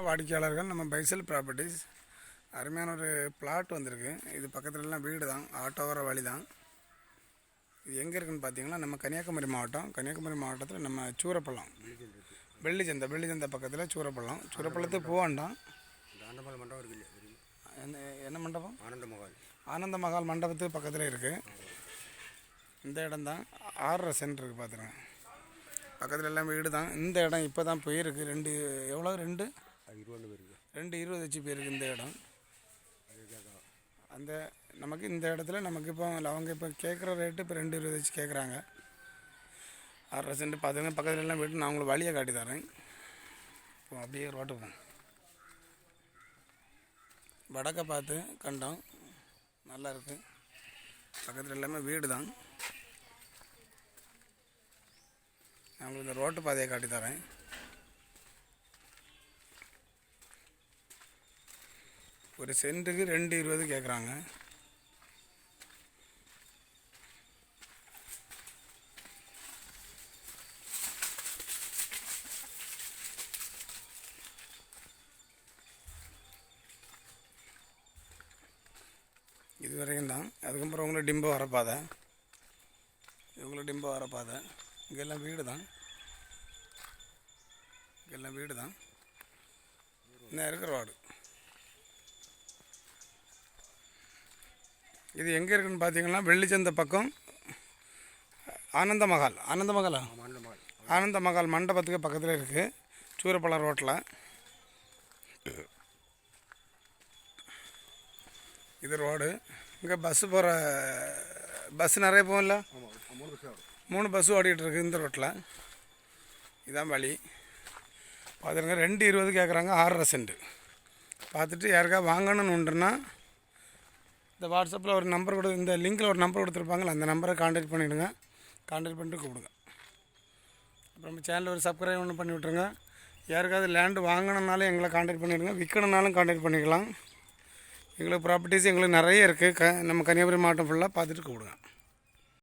வாடிக்கையாளர்கள் நம்ம பைசல் ப்ராப்பர்ட்டிஸ். அருமையான ஒரு பிளாட் வந்திருக்கு. இது பக்கத்துலலாம் வீடு தான் ஆட்டோ வர வழி தான் இது எங்கே இருக்குன்னு பார்த்தீங்கன்னா நம்ம கன்னியாகுமரி மாவட்டம். கன்னியாகுமரி மாவட்டத்தில் நம்ம சூரப்பள்ளம். வெள்ளிச்சந்தை வெள்ளிச்சந்தை பக்கத்தில் சூரப்பள்ளம். சூரப்பள்ளத்துக்கு போவாண்டாம் என்ன என்ன மண்டபம்? ஆனந்த மகால் ஆனந்த மகால் மண்டபத்துக்கு பக்கத்தில் இருக்குது இந்த இடம் தான் ஆறரை சென்ட் இருக்குது பார்த்துருங்க பக்கத்தில் எல்லாம் வீடு தான் இந்த இடம் இப்போ தான் போயிருக்கு. ரெண்டு எவ்வளோ ரெண்டு? அது இருபது பேருக்கு. ரெண்டு இருபது ஹெச்பி இருக்குது இந்த இடம். அந்த நமக்கு இந்த இடத்துல நமக்கு இப்போ அவங்க இப்போ கேட்குற ரேட்டு இப்போ ரெண்டு இருபது வச்சு கேட்குறாங்க. ஆறரை சென்ட் பார்த்துங்க பக்கத்துல எல்லாம் போய்ட்டு நான் உங்களுக்கு வழியை காட்டி தரேன். இப்போ அப்படியே ரோட்டு போங்க வடக்கை பார்த்து கண்டோம் நல்லா இருக்குது பக்கத்தில் எல்லாமே வீடு தான். நான் உங்களுக்கு இந்த ரோட்டு பாதையை காட்டி தரேன். ஒரு சென்ட்டுக்கு ரெண்டு இருபது கேட்குறாங்க இது வரைக்கும் தான் அதுக்கப்புறம் உங்களை டிம்போ வர பாதை. இவங்களுக்கு டிம்போ வர பாதை. இங்கெல்லாம் வீடு தான் இங்கெல்லாம் வீடு தான் இன்னும் இருக்கிற வார்டு. இது எங்கே இருக்குன்னு பார்த்தீங்கன்னா வெள்ளிச்சந்தை பக்கம் ஆனந்த மகால் ஆனந்த மகாலா ஆனந்த மகால் மண்டபத்துக்கு பக்கத்தில் இருக்குது சூரப்பள்ளம் ரோட்டில் இது ரோடு. இங்கே பஸ்ஸு போகிற பஸ் நிறைய போகும்ல மூணு பஸ் ஓடிக்கிட்டு இருக்குது இந்த ரோட்டில் இதான் வழி. பார்த்துருங்க ரெண்டு இருபது கேட்குறாங்க ஆறரை சென்ட். பார்த்துட்டு யாருக்கா வாங்கணும்னு உண்டுன்னா இந்த வாட்ஸ்அப்பில் ஒரு நம்பர் கொடு இந்த லிங்கில் ஒரு நம்பர் கொடுத்துருப்பாங்களே அந்த நம்பரை காண்டாக்ட் பண்ணிவிடுங்க காண்டாக்ட் பண்ணிட்டு கூப்பிடுங்க. அப்புறம் சேனலில் ஒரு சப்ஸ்கிரைப் ஒன்று பண்ணி விட்ருங்க யாருக்காவது லேண்டு வாங்கினாலும் எங்களை காண்டாக்ட் பண்ணிவிடுங்க விற்கணுன்னாலும் காண்டாக்ட் பண்ணிக்கலாம். எங்களுக்கு ப்ராப்பர்ட்டிஸ் எங்களுக்கு நிறைய இருக்குது க நம்ம கன்னியாகுமரி மாவட்டம் ஃபுல்லாக பார்த்துட்டு கூப்பிடுங்க.